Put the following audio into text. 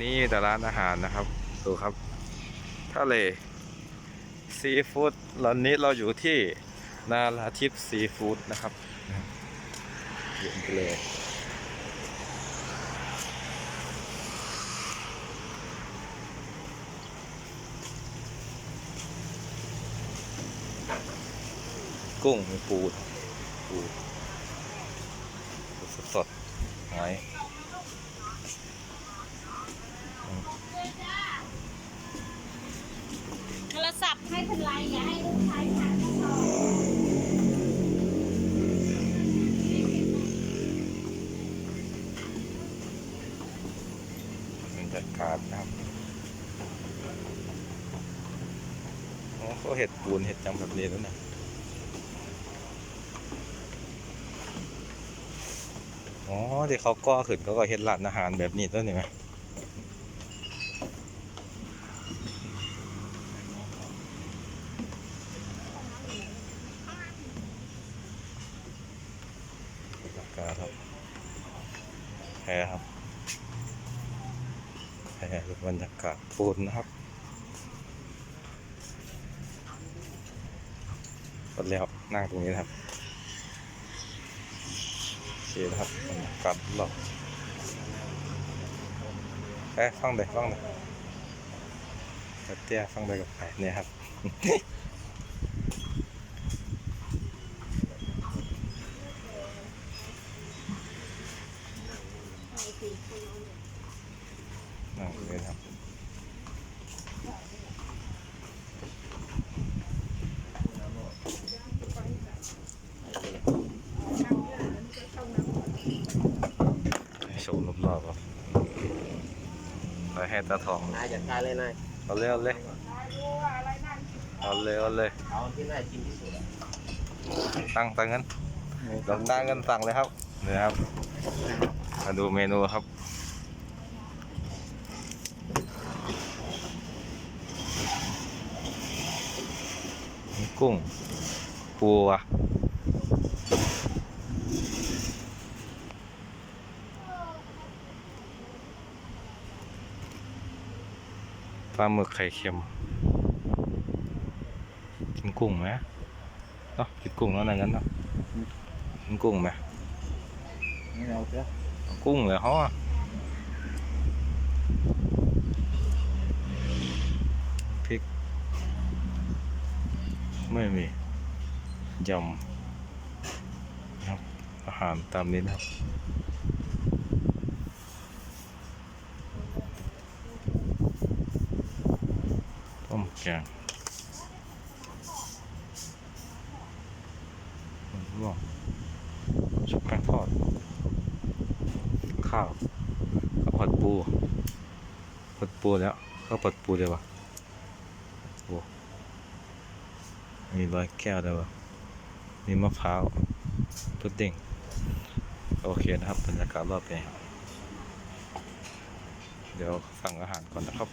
นี่แต่ร้านอาหารนะครับ ดูครับทะเลซีฟู้ดตอนนี้เราอยู่ที่นาราทิพซีฟู้ดนะครับเยี่ยมไปเลยกุ้งมีปูปูสดสดๆหอย โทร ศัพท์ให้เป็นไรอย่าให้ลูกชายถ่ายก็พอบรรยากาศนะครับโอ้เขาเห็ดปูนเห็ดจำแบบนี้แล้วนะอ๋อที่เขาก่อขึ้นเขาก็เห็ดร้านอาหารแบบนี้ตัวนี้ไหมบรรยากาศครับแพครับแพรบรรยากาศปูนนะครับหมดแล้วนั่งตรงนี้นะครับโอเคนะครับบรรยากาศรอบเอ้ยฟังเลยฟังเลยเตี้ยฟังเลยกับไปเนี่ยครับ นั่งตรงนี้นะครับให้ชมรอบๆครับไปให้ตาทองนายจัดการเลยนายเอาเลยเอาเลยเอาเลยเอาเลยเอาที่น่ากินที่สุดตั้งตั้งเงินลองตั้งเงินสั่งเลยครับเนี่ยครับ มาดูเมนูครับ กุ้ง ปูอะปลาหมึกไข่เค็ม กินกุ้งไหมเนาะกินกุ้งแล้วนั่นงั้นเนาะกินกุ้งไหมนี่เอาเถอะ กุ้งเลยเขาอะพริก ไม่มียำครับอาหารตามนี้นะครับต้มแกงมันร่วงชุบแป้งทอด ข้าวข้าวผัดปูผัดปูแล้วข้าวผัดปูเลยวะโอ้มีร้อยแก้วเลยวะมีมะพร้าวพุดดิ้งโอเคนะครับบรรยากาศรอบนี้เดี๋ยวสั่งอาหารก่อนนะครับ